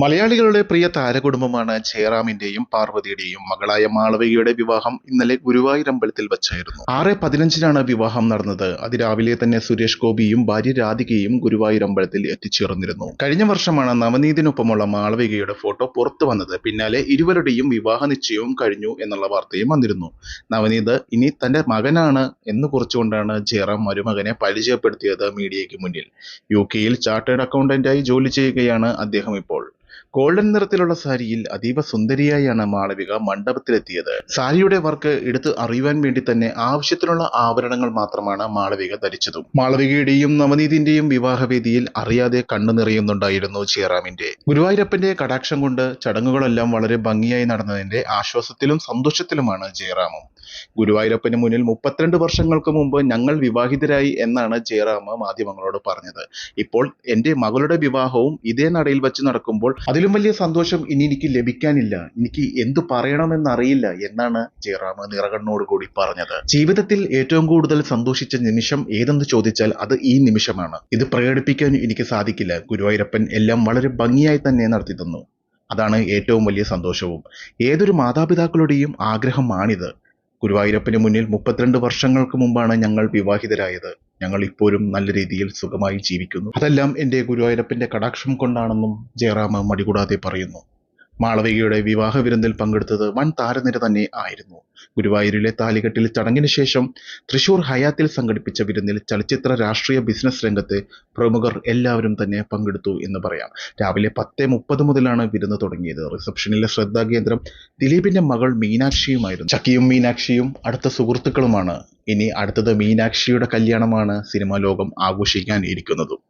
മലയാളികളുടെ പ്രിയ താരകുടുംബമാണ് ജയറാമിന്റെയും പാർവതിയുടെയും മകളായ മാളവികയുടെ വിവാഹം ഇന്നലെ ഗുരുവായൂർ അമ്പലത്തിൽ വച്ചായിരുന്നു. ആറ് പതിനഞ്ചിനാണ് വിവാഹം നടന്നത്. അതിരാവിലെ തന്നെ സുരേഷ് ഗോപിയും ഭാര്യ രാധികയും ഗുരുവായൂർ അമ്പലത്തിൽ എത്തിച്ചേർന്നിരുന്നു. കഴിഞ്ഞ വർഷമാണ് നവനീതിനൊപ്പമുള്ള മാളവികയുടെ ഫോട്ടോ പുറത്തു വന്നത്. പിന്നാലെ ഇരുവരുടെയും വിവാഹ നിശ്ചയവും കഴിഞ്ഞു എന്നുള്ള വാർത്തയും വന്നിരുന്നു. നവനീത് ഇനി തന്റെ മകനാണ് എന്ന് കുറിച്ചുകൊണ്ടാണ് ജയറാം മരുമകനെ പരിചയപ്പെടുത്തിയത് മീഡിയയ്ക്ക് മുന്നിൽ. യു കെയിൽ ചാർട്ടേഡ് അക്കൗണ്ടന്റായി ജോലി ചെയ്യുകയാണ് അദ്ദേഹം ഇപ്പോൾ. ഗോൾഡൻ നിറത്തിലുള്ള സാരിയിൽ അതീവ സുന്ദരിയായാണ് മാളവിക മണ്ഡപത്തിലെത്തിയത്. സാരിയുടെ വർക്ക് എടുത്ത് അറിയുവാൻ വേണ്ടി തന്നെ ആവശ്യത്തിനുള്ള ആഭരണങ്ങൾ മാത്രമാണ് മാളവിക ധരിച്ചതും. മാളവികയുടെയും നവനീതിന്റെയും വിവാഹവേദിയിൽ അറിയാതെ കണ്ണു നിറയുന്നുണ്ടായിരുന്നു ജയറാമിന്റെ. ഗുരുവായൂരപ്പന്റെ കടാക്ഷം കൊണ്ട് ചടങ്ങുകളെല്ലാം വളരെ ഭംഗിയായി നടന്നതിന്റെ ആശ്വാസത്തിലും സന്തോഷത്തിലുമാണ് ജയറാമും. ഗുരുവായൂരപ്പന് മുന്നിൽ മുപ്പത്തിരണ്ട് വർഷങ്ങൾക്ക് മുമ്പ് ഞങ്ങൾ വിവാഹിതരായി എന്നാണ് ജയറാം മാധ്യമങ്ങളോട് പറഞ്ഞത്. ഇപ്പോൾ എന്റെ മകളുടെ വിവാഹവും ഇതേ നടയിൽ വെച്ച് നടക്കുമ്പോൾ അതിലും വലിയ സന്തോഷം ഇനി എനിക്ക് ലഭിക്കാനില്ല. എനിക്ക് എന്തു പറയണമെന്നറിയില്ല എന്നാണ് ജയറാം നിറകണ്ണോട് കൂടി പറഞ്ഞത്. ജീവിതത്തിൽ ഏറ്റവും കൂടുതൽ സന്തോഷിച്ച നിമിഷം ഏതെന്ന് ചോദിച്ചാൽ അത് ഈ നിമിഷമാണ്. ഇത് പ്രകടിപ്പിക്കാൻ എനിക്ക് സാധിക്കില്ല. ഗുരുവായൂരപ്പൻ എല്ലാം വളരെ ഭംഗിയായി തന്നെ നടത്തി തന്നു. അതാണ് ഏറ്റവും വലിയ സന്തോഷവും. ഏതൊരു മാതാപിതാക്കളുടെയും ആഗ്രഹമാണിത്. ഗുരുവായൂരപ്പന് മുന്നിൽ മുപ്പത്തിരണ്ട് വർഷങ്ങൾക്ക് മുമ്പാണ് ഞങ്ങൾ വിവാഹിതരായത്. ഞങ്ങൾ ഇപ്പോഴും നല്ല രീതിയിൽ സുഖമായി ജീവിക്കുന്നു. അതെല്ലാം എന്റെ ഗുരുവായൂരപ്പന്റെ കടാക്ഷം കൊണ്ടാണെന്നും ജയറാമ മടികൂടാതെ പറയുന്നു. മാളവികയുടെ വിവാഹ വിരുന്നിൽ പങ്കെടുത്തത് വൻ താരനിര തന്നെ ആയിരുന്നു. ഗുരുവായൂരിലെ താലികെട്ടിൽ ചടങ്ങിന് ശേഷം തൃശൂർ ഹയാത്തിൽ സംഘടിപ്പിച്ച വിരുന്നിൽ ചലച്ചിത്ര രാഷ്ട്രീയ ബിസിനസ് രംഗത്തെ പ്രമുഖർ എല്ലാവരും തന്നെ പങ്കെടുത്തു എന്ന് പറയാം. രാവിലെ പത്ത് മുപ്പത് മുതലാണ് വിരുന്ന് തുടങ്ങിയത്. റിസപ്ഷനിലെ ശ്രദ്ധാകേന്ദ്രം ദിലീപിന്റെ മകൾ മീനാക്ഷിയുമായിരുന്നു. ചക്കിയും മീനാക്ഷിയും അടുത്ത സുഹൃത്തുക്കളുമാണ് ഇനി അടുത്തത് മീനാക്ഷിയുടെ കല്യാണമാണ് സിനിമാ ലോകം ആഘോഷിക്കാൻ ഇരിക്കുന്നതും